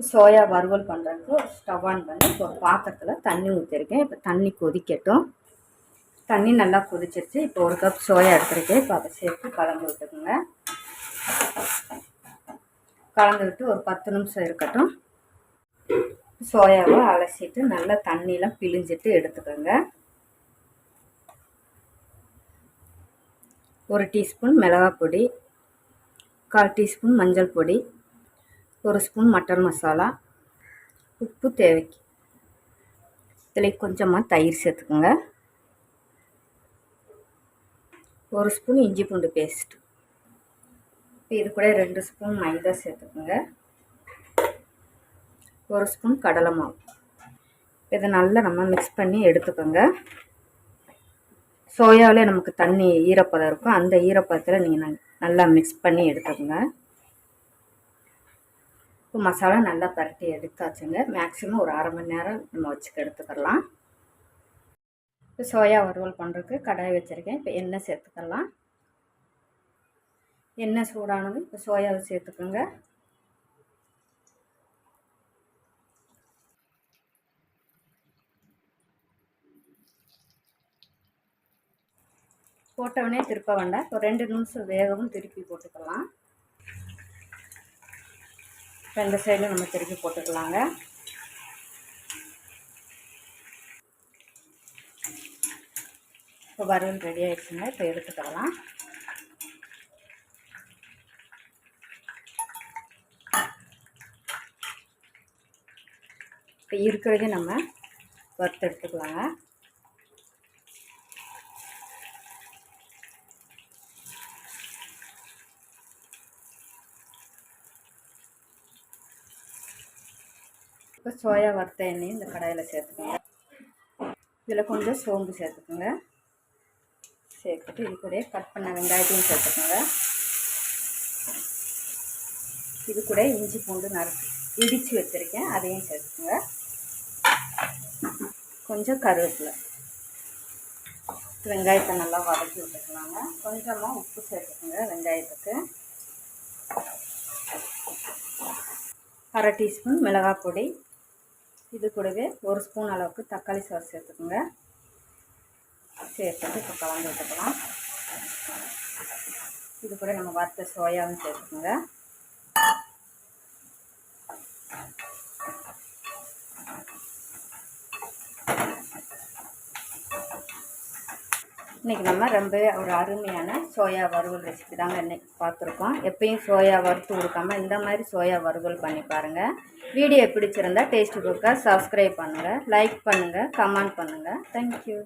Soya வறுவல் பண்ணுறதுக்கு stove on பண்ணி இப்போ ஒரு பாத்திரத்தில் தண்ணி ஊற்றிருக்கேன் இப்போ தண்ணி கொதிக்கட்டும். தண்ணி நல்லா கொதிச்சிருச்சு. இப்போ ஒரு கப் சோயா எடுத்துருக்கேன். இப்போ அதை சேர்த்து கலந்து விட்டுக்குங்க. கலந்து விட்டு ஒரு பத்து நிமிஷம் இருக்கட்டும். சோயாவை அலசிட்டு நல்லா தண்ணியெலாம் பிழிஞ்சிட்டு எடுத்துக்கோங்க. ஒரு டீஸ்பூன் மிளகாய் பொடி கால் டீஸ்பூன் மஞ்சள் பொடி ஒரு ஸ்பூன் மட்டன் மசாலா உப்பு தேவைக்கு. இதில் கொஞ்சமாக தயிர் சேர்த்துக்கோங்க. ஒரு ஸ்பூன் இஞ்சி பூண்டு பேஸ்ட். இப்போ இது கூட ரெண்டு ஸ்பூன் மைதா சேர்த்துக்கோங்க. ஒரு ஸ்பூன் கடலை மாவு. இதை நல்லா நம்ம மிக்ஸ் பண்ணி எடுத்துக்கோங்க. சோயாவிலே நமக்கு தண்ணி ஈரப்பதம் இருக்கும். அந்த ஈரப்பதத்தில் நீங்கள் நல்லா மிக்ஸ் பண்ணி எடுத்துக்கோங்க. இப்போ மசாலா நல்லா பரட்டி எடுத்தாச்சுங்க. மேக்ஸிமம் ஒரு அரை மணி நேரம் நம்ம வச்சுக்க எடுத்துக்கலாம். இப்போ சோயா வறுவல் பண்ணுறதுக்கு கடாய் வச்சுருக்கேன். இப்போ எண்ணெய் சேர்த்துக்கலாம். எண்ணெய் சூடானது இப்போ சோயாவை சேர்த்துக்கோங்க. போட்டவனே திருப்ப வேண்டாம். ஒரு ரெண்டு நிமிஷம் வேகவும் திருப்பி போட்டுக்கலாம். ரெண்டு சைடும் நம்ம திருப்பி போட்டுக்கலாங்க. இப்போ வறுவல் ரெடி ஆகிடுச்சுங்க இப்போ எடுத்துக்கலாம். இப்போ இருக்கிறதே நம்ம வறுத்து எடுத்துக்கலாங்க. இப்போ சோயா வறுத்த எண்ணெய் இந்த கடாயில் சேர்த்துக்கோங்க. இதில் கொஞ்சம் சோம்பு சேர்த்துக்கோங்க. சேர்த்துட்டு இது கூட கட் பண்ண வெங்காயத்தையும் சேர்த்துக்கோங்க. இது கூட இஞ்சி பூண்டு நறுக்கு இடித்து வச்சுருக்கேன் அதையும் சேர்த்துக்கோங்க. கொஞ்சம் கருவேப்பிலை. வெங்காயத்தை நல்லா வதக்கி விட்டுக்கலாங்க. கொஞ்சமாக உப்பு சேர்த்துக்கோங்க வெங்காயத்துக்கு. அரை டீஸ்பூன் மிளகாய் பொடி இது கூடவே ஒரு ஸ்பூன் அளவுக்கு தக்காளி சாஸ் சேர்த்துக்கோங்க. சேர்த்துட்டு இப்போ கலந்து விட்டுக்கலாம். இது கூட நம்ம வறுத்த சோயாவும் சேர்த்துக்கோங்க. இன்றைக்கி நம்ம ரொம்ப ஒரு அருமையான சோயா வறுவல் ரெசிபி தாங்க இன்றைக்கி பார்த்துருக்கோம். எப்பயும் சோயா வறுத்து கொடுக்காமல் இந்த மாதிரி சோயா வறுவல் பண்ணி பாருங்கள் வீடியோ பிடிச்சிருந்தா டேஸ்ட் புக்கை சப்ஸ்கிரைப் பண்ணுங்கள் லைக் பண்ணுங்கள் கமெண்ட் பண்ணுங்கள் தேங்க்யூ